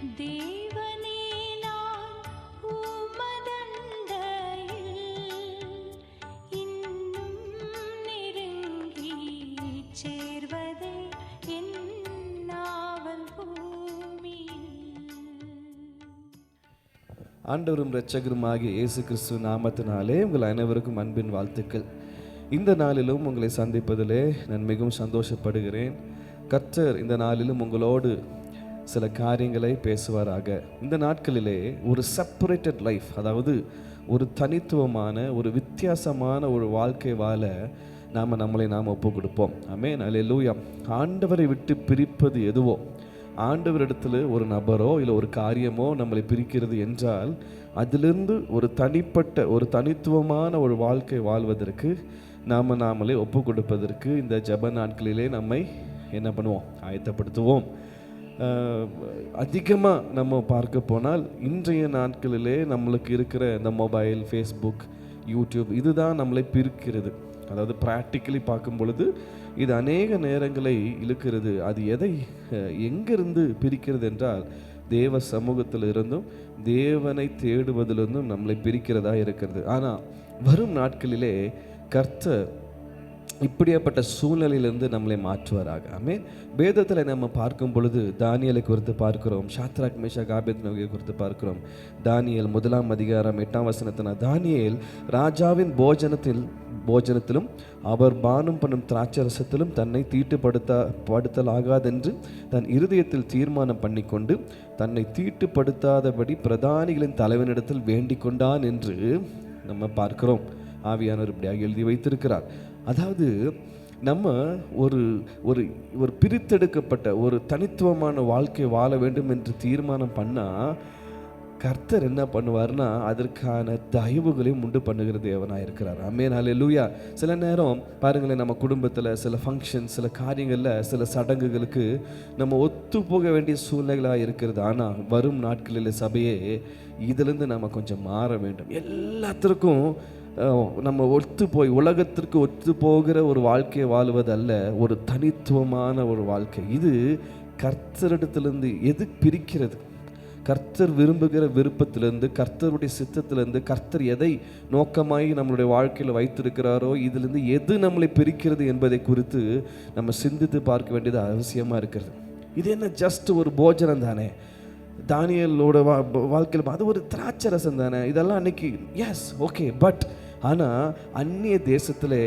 ஆண்டவரும் இரட்சகருமாகிய இயேசு கிறிஸ்து நாமத்தினாலே உங்கள் அனைவருக்கும் அன்பின் வாழ்த்துக்கள். இந்த நாளிலும் உங்களை சந்திப்பதிலே நான் மிகவும் சந்தோஷப்படுகிறேன். கர்த்தர் இந்த நாளிலும் உங்களோடு சில காரியங்களை பேசுவாராக. இந்த நாட்களிலே ஒரு செப்பரேட்டட் லைஃப் அதாவது ஒரு தனித்துவமான ஒரு வித்தியாசமான ஒரு வாழ்க்கை வாழ நாம் நம்மளை நாம் ஒப்பு கொடுப்போம் ஆமென் அல்லேலூயா ஆண்டவரை விட்டு பிரிப்பது எதுவோ ஆண்டவரிடத்தில் ஒரு நபரோ இல்லை ஒரு காரியமோ நம்மளை பிரிக்கிறது என்றால் அதிலிருந்து ஒரு தனிப்பட்ட ஒரு தனித்துவமான ஒரு வாழ்க்கை வாழ்வதற்கு நாம் நாமளே ஒப்பு கொடுப்பதற்கு இந்த ஜப நாட்களிலே நம்மை என்ன பண்ணுவோம்? ஆயத்தப்படுத்துவோம். அதிகமாக நம்ம பார்க்க போனால் இன்றைய நாட்களிலே நம்மளுக்கு இருக்கிற இந்த மொபைல் ஃபேஸ்புக் யூடியூப் இதுதான் நம்மளை பிரிக்கிறது. அதாவது ப்ராக்டிக்கலி பார்க்கும் பொழுது இது அநேக நேரங்களை இழுக்கிறது. அது எதை எங்கிருந்து பிரிக்கிறது என்றால் தேவ சமூகத்தில் இருந்தும் தேவனை தேடுவதிலிருந்தும் நம்மளை பிரிக்கிறதா இருக்கிறது. ஆனால் வரும் நாட்களிலே கர்த்தர் இப்படியாப்பட்ட சூழ்நிலையிலிருந்து நம்மளை மாற்றுவாராக. ஆமே வேதத்தில் நம்ம பார்க்கும் பொழுது தானியலை குறித்து பார்க்கிறோம் ஷாத்ராக் காபேத் நோயை குறித்து பார்க்கிறோம். தானியல் முதலாம் அதிகாரம் எட்டாம் வசனத்தின தானியல் ராஜாவின் போஜனத்தில் போஜனத்திலும் அவர் பானம் பண்ணும் திராட்சரசத்திலும் தன்னை தீட்டுப்படுத்த படுத்தலாகாதென்று தன் இருதயத்தில் தீர்மானம் பண்ணிக்கொண்டு தன்னை தீட்டுப்படுத்தாதபடி பிரதானிகளின் தலைவனிடத்தில் வேண்டிக் கொண்டான் என்று நம்ம பார்க்கிறோம். ஆவியானவர் இப்படியாக எழுதி வைத்திருக்கிறார். அதாவது நம்ம ஒரு ஒரு ஒரு பிரித்தெடுக்கப்பட்ட ஒரு தனித்துவமான வாழ்க்கை வாழ வேண்டும் என்று தீர்மானம் பண்ணால் கர்த்தர் என்ன பண்ணுவார்னா அதற்கான தயவுகளையும் உண்டு பண்ணுகிற தேவனாக இருக்கிறார். அமேன் லூயா சில நேரம் பாருங்களேன் நம்ம குடும்பத்தில் சில ஃபங்க்ஷன் சில காரியங்களில் சில சடங்குகளுக்கு நம்ம ஒத்து போக வேண்டிய சூழ்நிலைகளாக இருக்கிறது. ஆனால் வரும் நாட்களில் சபையே இதிலிருந்து நம்ம கொஞ்சம் மாற வேண்டும். எல்லாத்திற்கும் நம்ம ஒத்து போய் உலகத்திற்கு ஒத்து போகிற ஒரு வாழ்க்கையை வாழுவதல்ல ஒரு தனித்துவமான ஒரு வாழ்க்கை. இது கர்த்தரிடத்திலிருந்து எது பிரிக்கிறது? கர்த்தர் விரும்புகிற விருப்பத்திலிருந்து கர்த்தருடைய சித்தத்திலிருந்து கர்த்தர் எதை நோக்கமாய் நம்மளுடைய வாழ்க்கையில் வைத்திருக்கிறாரோ இதிலிருந்து எது நம்மளை பிரிக்கிறது என்பதை குறித்து நம்ம சிந்தித்து பார்க்க வேண்டியது அவசியமாக இருக்கிறது. இது என்ன ஜஸ்ட் ஒரு போஜனம் தானே? தானியலோட வா வாழ்க்கையில் அது ஒரு திராட்சை ரசம் தானே? இதெல்லாம் அன்னைக்கு எஸ் ஓகே பட் ஆனால் அந்நிய தேசத்தில்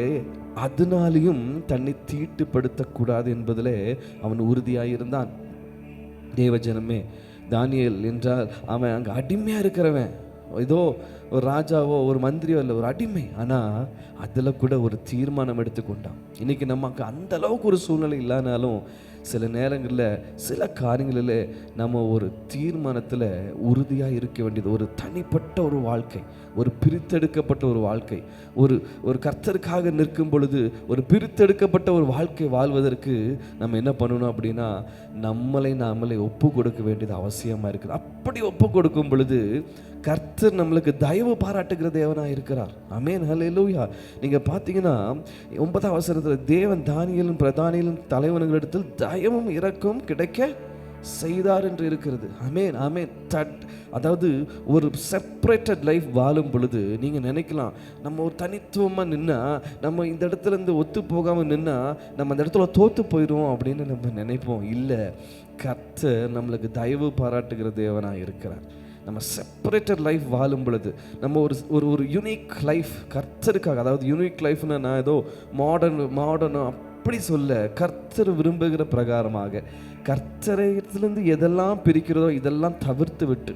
அதனாலையும் தன்னை தீட்டுப்படுத்தக்கூடாது என்பதிலே அவன் உறுதியாக இருந்தான் தேவஜனமே தானியல் என்றால் அவன் அங்கே அடிமையாக இருக்கிறவன். ஏதோ ஒரு ராஜாவோ ஒரு மந்திரியோ இல்லை ஒரு அடிமை. ஆனால் அதில் கூட ஒரு தீர்மானம் எடுத்துக்கொண்டான். இன்றைக்கி நமக்கு அந்த அளவுக்கு ஒரு சூழ்நிலை இல்லைனாலும் சில நேரங்களில் சில காரியங்களில் நம்ம ஒரு தீர்மானத்தில் உறுதியாக இருக்க வேண்டியது ஒரு தனிப்பட்ட ஒரு வாழ்க்கை ஒரு பிரித்தெடுக்கப்பட்ட ஒரு வாழ்க்கை. ஒரு ஒரு கர்த்தருக்காக நிற்கும் பொழுது ஒரு பிரித்தெடுக்கப்பட்ட ஒரு வாழ்க்கை வாழ்வதற்கு நம்ம என்ன பண்ணணும் அப்படின்னா நம்மளை நாமளை ஒப்பு கொடுக்க வேண்டியது அவசியமாக இருக்குது. அப்படி ஒப்பு கொடுக்கும் பொழுது கர்த்தர் நம்மளுக்கு தயவு பாராட்டுகிற தேவனாக இருக்கிறார். அமேன் லூயா நீங்கள் பார்த்தீங்கன்னா ஒன்பதாம் அவசரத்தில் தேவன் தானியலும் பிரதானியலும் தலைவனுங்களிடத்தில் தயவும் இறக்கும் கிடைக்க செய்தார் என்று இருக்கிறது. அமேன் அமேன் தட் அதாவது ஒரு செப்பரேட்டட் லைஃப் வாழும் பொழுது நீங்கள் நினைக்கலாம் நம்ம ஒரு தனித்துவமாக நின்னா நம்ம இந்த இடத்துல இருந்து ஒத்து போகாமல் நின்னா நம்ம அந்த இடத்துல தோற்று போயிடுவோம் அப்படின்னு நம்ம நினைப்போம். இல்லை கர்த்தர் நம்மளுக்கு தயவு பாராட்டுகிற தேவனாக இருக்கிறார். நம்ம செப்பரேட்டட் லைஃப் வாழும் பொழுது நம்ம ஒரு ஒரு ஒரு யூனிக் லைஃப் கர்த்தருக்காக அதாவது யூனிக் லைஃப்னு நான் ஏதோ மாடர்ன் மாடர்ன் அப்படி சொல்ல கர்த்தர் விரும்புகிற பிரகாரமாக கர்த்தரிடத்துலேருந்து எதெல்லாம் பிரிக்கிறதோ இதெல்லாம் தவிர்த்து விட்டு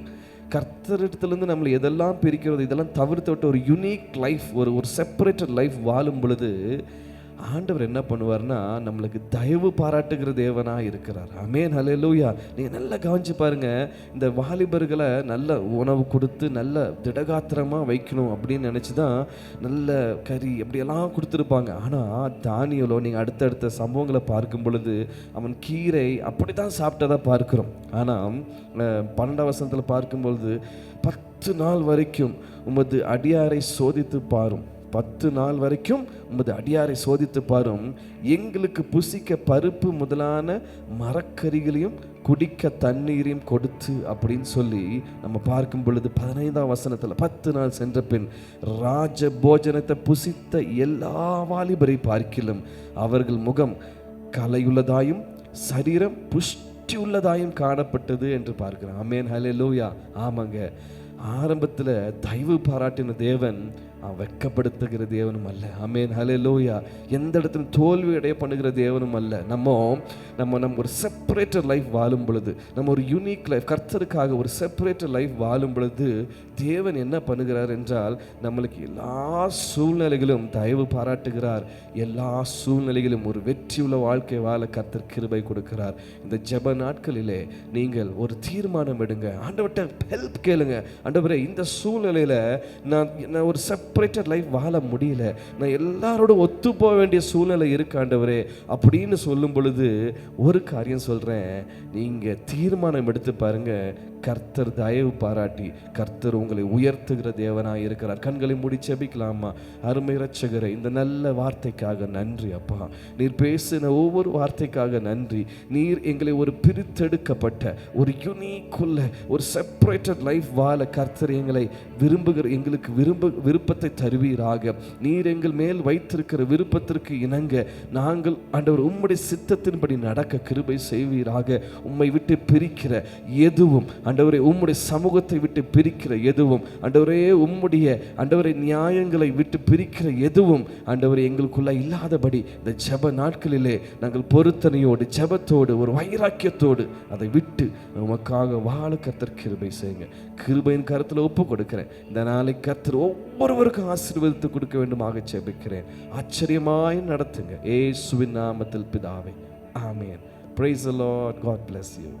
கர்த்தரிடத்துலேருந்து நம்மளை எதெல்லாம் பிரிக்கிறதோ இதெல்லாம் தவிர்த்து விட்டு ஒரு யுனீக் லைஃப் ஒரு ஒரு செப்பரேட்டட் லைஃப் வாழும் பொழுது ஆண்டவர் என்ன பண்ணுவார்னா நம்மளுக்கு தயவு பாராட்டுகிற தேவனாக இருக்கிறார். அமேன் ஹலெலூயா நீங்கள் நல்லா கவனிச்சு பாருங்கள் இந்த வாலிபர்களை நல்ல உணவு கொடுத்து நல்ல திடகாத்திரமாக வைக்கணும் அப்படின்னு நினச்சி தான் நல்ல கறி அப்படியெல்லாம் கொடுத்துருப்பாங்க. ஆனால் தானியலோ நீங்கள் அடுத்தடுத்த சம்பவங்களை பார்க்கும் பொழுது அவன் கீரை அப்படி தான் சாப்பிட்டதாக பார்க்குறோம் ஆனால் பன்னெண்டாம் வசனத்தில் பார்க்கும் பொழுது பத்து நாள் வரைக்கும் உமது அடியாரை சோதித்து பாரும். பத்து நாள் வரைக்கும் உமது அடியாரை சோதித்து பாரும். எங்களுக்கு புசிக்க பருப்பு முதலான மரக்கறிகளையும் குடிக்க தண்ணீரையும் கொடுத்து அப்படின்னு சொல்லி நம்ம பார்க்கும் பொழுது பதினைந்தாம் வசனத்தில் பத்து நாள் சென்ற பின் ராஜ போஜனத்தை புசித்த எல்லா வாலிபரை பார்க்கிலும் அவர்கள் முகம் கலையுள்ளதாயும் சரீரம் புஷ்டியுள்ளதாயும் காணப்பட்டது என்று பார்க்கிறோம். அமேன் ஹலே லூயா ஆமாங்க. ஆரம்பத்தில் தயவு பாராட்டின தேவன் வெக்கப்படுத்துகிற தேவனும் அல்ல. அமேன் ஹலே லோயா எந்த இடத்துல தோல்வி அடைய பண்ணுகிற தேவனும் அல்ல. நம்ம நம்ம நம்ம ஒரு செப்பரேட்டர் லைஃப் வாழும் பொழுது நம்ம ஒரு யூனிக் லைஃப் கர்த்தருக்காக ஒரு செப்பரேட்டர் லைஃப் வாழும் பொழுது தேவன் என்ன பண்ணுகிறார் என்றால் நம்மளுக்கு எல்லா சூழ்நிலைகளும் தயவு பாராட்டுகிறார். எல்லா சூழ்நிலைகளும் ஒரு வெற்றியுள்ள வாழ்க்கை வாழ கர்த்தர் கிருபை கொடுக்கிறார். இந்த ஜப நாட்களிலே நீங்கள் ஒரு தீர்மானம் எடுங்க. ஆண்டவர்கிட்ட ஹெல்ப் கேளுங்க. ஆண்டவரே இந்த சூழ்நிலையில் நான் நான் ஒரு செப்பரேட்டட் லைஃப் வாழ முடியல. நான் எல்லாரோட ஒத்து போக வேண்டிய சூழ்நிலை இருக்காண்டவரே அப்படின்னு சொல்லும் பொழுது ஒரு காரியம் சொல்கிறேன் நீங்கள் தீர்மானம் எடுத்து பாருங்க. கர்த்தர் தயவு பாராட்டி கர்த்தர் உங்களை உயர்த்துகிற தேவனாக இருக்கிறார். கண்களை மூடி செபிக்கலாமா? அருமை ரச்சகரை இந்த நல்ல வார்த்தைக்காக நன்றி அப்பா. நீர் பேசின ஒவ்வொரு வார்த்தைக்காக நன்றி. நீர் எங்களை ஒரு பிரித்தெடுக்கப்பட்ட ஒரு யுனிக்குள்ள ஒரு செப்பரேட்டட் லைஃப் வாழ கர்த்தர் எங்களை விரும்புகிற எங்களுக்கு விரும்ப விருப்பத்தை தருவீராக. நீர் எங்கள் மேல் வைத்திருக்கிற விருப்பத்திற்கு இணங்க நாங்கள் ஆண்டவர் உம்முடைய சித்தத்தின்படி நடக்க கிருபை செய்வீராக. உம்மை விட்டு பிரிக்கிற எதுவும் ஆண்டவரே உம்முடைய சமூகத்தை விட்டு பிரிக்கிற எதுவும் ஆண்டவரே உம்முடைய ஆண்டவரை நியாயங்களை விட்டு பிரிக்கிற எதுவும் ஆண்டவரே எங்களுக்குள்ள இல்லாதபடி இந்த ஜப நாட்களிலே நாங்கள் பொருத்தனையோடு ஜபத்தோடு ஒரு வைராக்கியத்தோடு அதை விட்டு உமக்காக வாழ கர்த்தர் கிருபை செய்யுங்க. கிருபையின் கருத்தில் ஒப்பு கொடுக்கிறேன். இந்த நாளை கர்த்தர் ஒவ்வொருவருக்கும் ஆசீர்வதித்து கொடுக்க வேண்டுமாக ஜெபிக்கிறேன். ஆச்சரியமாய் நடத்துங்க. ஏசுவின் நாமத்தில் பிதாவை. ஆமேன். Praise the lord. God bless you.